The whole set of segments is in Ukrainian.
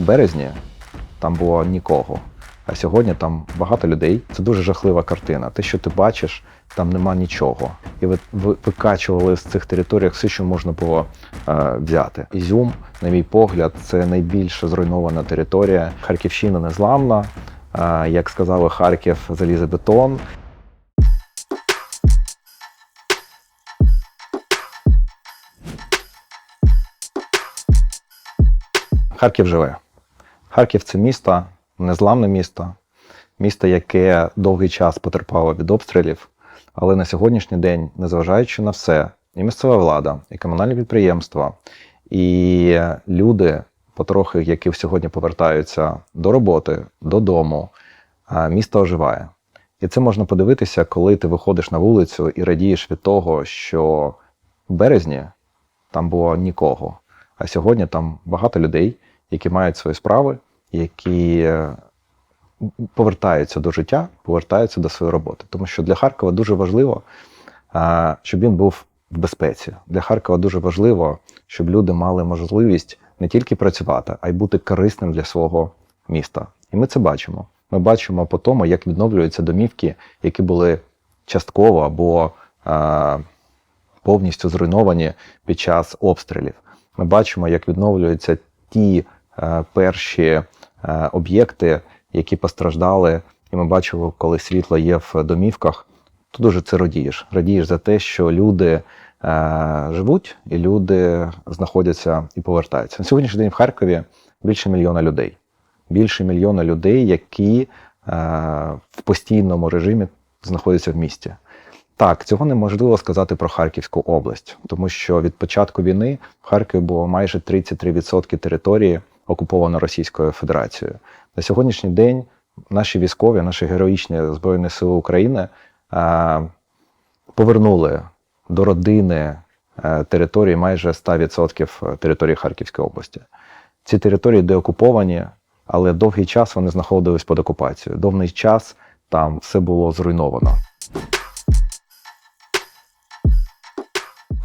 березні там було нікого. А сьогодні там багато людей. Це дуже жахлива картина. Те, що ти бачиш, там нема нічого. І ви, ви викачували з цих територій все, що можна було е, взяти. Ізюм, на мій погляд, це найбільш зруйнована територія. Харківщина незламна. Е, як сказали Харків, залізобетон. Харків живе. Харків це місто, незламне місто, місто, яке довгий час потерпало від обстрілів, але на сьогоднішній день, незважаючи на все, і місцева влада, і комунальні підприємства, і люди, потрохи, які сьогодні повертаються до роботи, додому, місто оживає. І це можна подивитися, коли ти виходиш на вулицю і радієш від того, що в березні там було нікого. А сьогодні там багато людей, які мають свої справи, які е, повертаються до життя, повертаються до своєї роботи. Тому що для Харкова дуже важливо, щоб він був в безпеці. Для Харкова дуже важливо, щоб люди мали можливість не тільки працювати, а й бути корисним для свого міста. І ми це бачимо. Ми бачимо по тому, як відновлюються домівки, які були частково або а, повністю зруйновані під час обстрілів. Ми бачимо, як відновлюються ті е, перші е, об'єкти, які постраждали, і ми бачимо, коли світло є в домівках, то дуже це радієш. Радієш за те, що люди е, живуть і люди знаходяться і повертаються. На сьогоднішній день в Харкові більше мільйона людей. Більше мільйона людей, які е, в постійному режимі знаходяться в місті. Так, цього неможливо сказати про Харківську область, тому що від початку війни в Харкові було майже 33% території окуповано Російською Федерацією. На сьогоднішній день наші військові, наші героїчні Збройні Сили України е, повернули до родини е, території майже 100% території Харківської області. Ці території деокуповані, але довгий час вони знаходились під окупацією. Довгий час там все було зруйновано.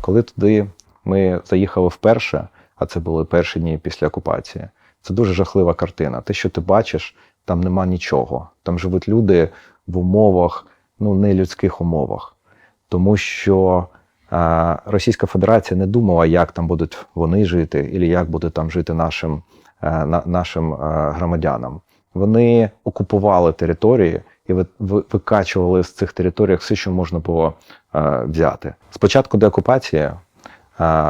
Коли туди ми заїхали вперше, а це були перші дні після окупації, це дуже жахлива картина. Те, що ти бачиш, там нема нічого. Там живуть люди в умовах, ну не людських умовах. Тому що е, Російська Федерація не думала, як там будуть вони жити, і як буде там жити нашим, е, на, нашим е, громадянам. Вони окупували території і ви- ви- викачували з цих територій все, що можна було е, взяти. Спочатку деокупації е,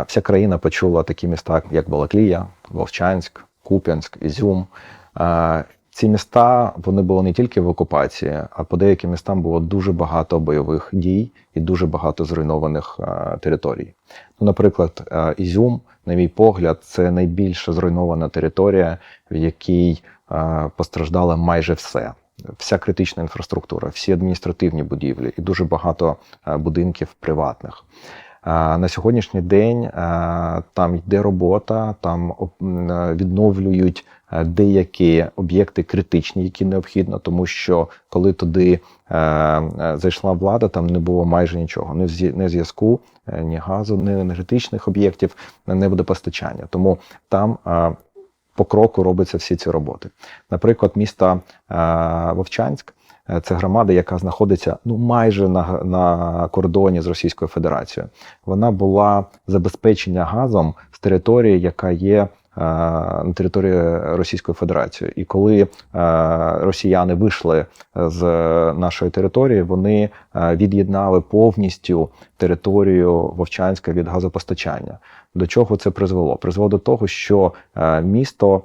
вся країна почула такі міста, як Балаклія, Вовчанськ, Куп'янськ, Ізюм. Ці міста вони були не тільки в окупації, а по деяким містам було дуже багато бойових дій і дуже багато зруйнованих територій. Ну, наприклад, Ізюм, на мій погляд, це найбільш зруйнована територія, в якій е, постраждало майже все. Вся критична інфраструктура, всі адміністративні будівлі і дуже багато будинків приватних. На сьогоднішній день там йде робота, там відновлюють е, деякі об'єкти критичні, які необхідно, тому що коли туди е, е, зайшла влада, там не було майже нічого. Ні зв'язку, ні газу, ні енергетичних об'єктів, не водопостачання. Тому там по кроку робляться всі ці роботи. Наприклад, місто е, Вовчанськ. Е, Це громада, яка знаходиться ну майже на, на кордоні з Російською Федерацією. Вона була забезпечена газом з території, яка є е, на території Російської Федерації. І коли е, росіяни вийшли з нашої території, вони від'єднали повністю територію Вовчанська від газопостачання. До чого це призвело? Призвело до того, що місто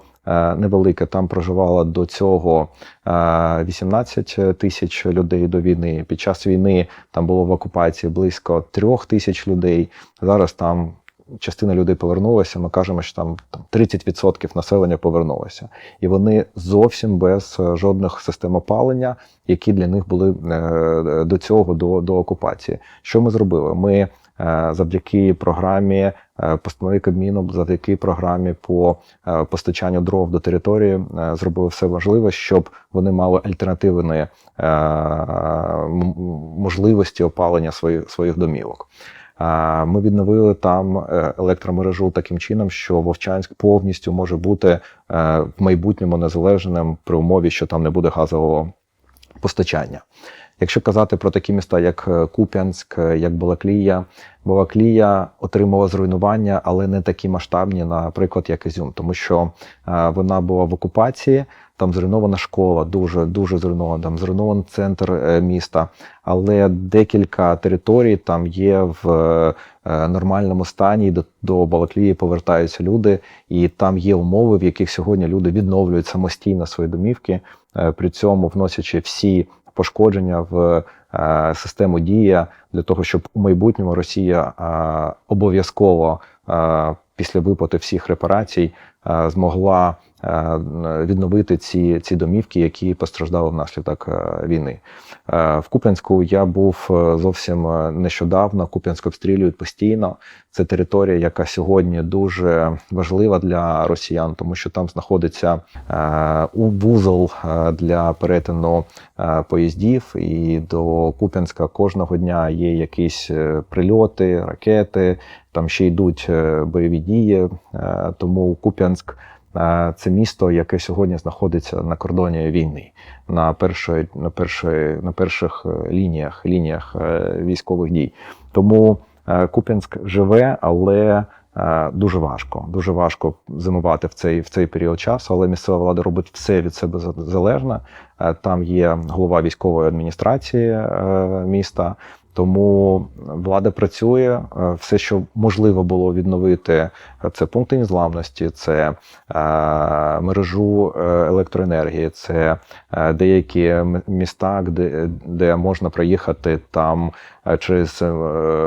невелике там проживало до цього е, 18 тисяч людей до війни. Під час війни там було в окупації близько трьох тисяч людей. Зараз там частина людей повернулася. Ми кажемо, що там, там 30% населення повернулося, і вони зовсім без е, жодних систем опалення, які для них були е, до цього до, до окупації. Що ми зробили? Ми е, завдяки програмі е, постанови Кабміну, завдяки програмі по е, постачанню дров до території е, зробили все можливе, щоб вони мали альтернативні е, можливості опалення своїх своїх домівок. Ми відновили там е, електромережу таким чином, що Вовчанськ повністю може бути е, в майбутньому незалежним при умові, що там не буде газового постачання. Якщо казати про такі міста, як е, Куп'янськ, е, як Балаклія, Балаклія отримала зруйнування, але не такі масштабні, наприклад, як Ізюм, тому що е, вона була в окупації. Там зруйнована школа, дуже дуже зруйнована. Там зруйнований центр міста, але декілька територій там є в нормальному стані. До, до Балаклії повертаються люди, і там є умови, в яких сьогодні люди відновлюють самостійно свої домівки, при цьому вносячи всі пошкодження в е, систему дія для того, щоб у майбутньому Росія е, обов'язково е, після виплати всіх репарацій змогла е, відновити ці, ці домівки, які постраждали внаслідок е, війни. Е, В Куп'янську я був е, зовсім е, нещодавно. Куп'янськ обстрілюють постійно. Це територія, яка сьогодні дуже важлива для росіян, тому що там знаходиться е, вузол е, для перетину е, поїздів. І до Куп'янська кожного дня є якісь е, прильоти, ракети. Там ще йдуть е, бойові дії. Е, Тому Куп'янськ е, це місто, яке сьогодні знаходиться на кордоні війни, на першої, на першої, на перших е, лініях лініях е, військових дій. Тому Куп'янськ живе, але дуже важко. Дуже важко зимувати в цей в цей період часу. Але місцева влада робить все від себе за- залежне. Е, Там є голова військової адміністрації міста. Тому влада працює. е, Все, що можливо було відновити, е, це пункти незламності, це е, мережу електроенергії, це деякі міста, де, де можна проїхати там через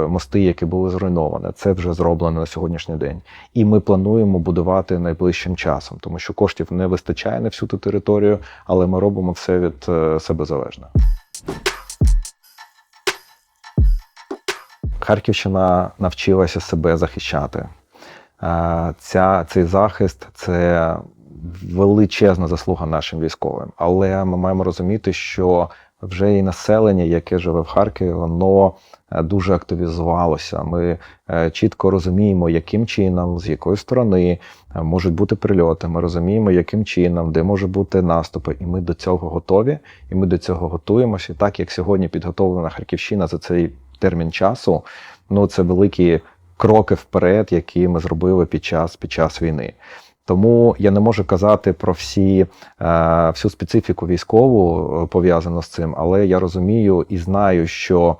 мости, які були зруйновані. Це вже зроблено на сьогоднішній день. І ми плануємо будувати найближчим часом, тому що коштів не вистачає на всю ту територію, але ми робимо все від себе залежне. Харківщина навчилася себе захищати. Е, Ця, цей захист це величезна заслуга нашим військовим. Але ми маємо розуміти, що вже і населення, яке живе в Харкові, воно е, дуже активізувалося. Ми е, чітко розуміємо, яким чином, з якої сторони можуть бути прильоти. Ми розуміємо, яким чином, де може бути наступи, і ми до цього готові, і ми до цього готуємося. І так як сьогодні підготовлена Харківщина за цей термін часу, ну це великі кроки вперед, які ми зробили під час, під час війни. Тому я не можу казати про всі, е, всю специфіку військову е, пов'язану з цим, але я розумію і знаю, що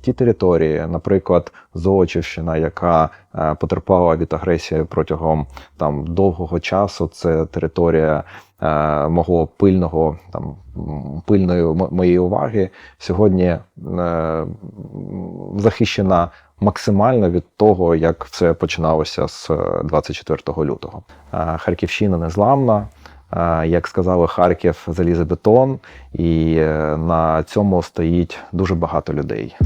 ті території, наприклад, Золочівщина, яка е, потерпала від агресії протягом там довгого часу, це територія е, мого пильного там пильної моєї уваги, сьогодні е, захищена максимально від того, як все починалося з е, 24 лютого. Е, Харківщина незламна. Як сказали, Харків залізобетон, і е, на цьому стоїть дуже багато людей.